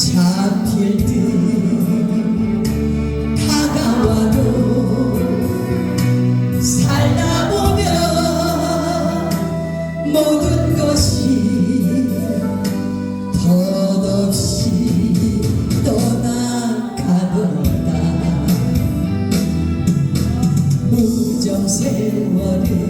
잡힐 듯 다가와도 살다 보면 모든 것이 덧없이 떠나가더라 무정 세월을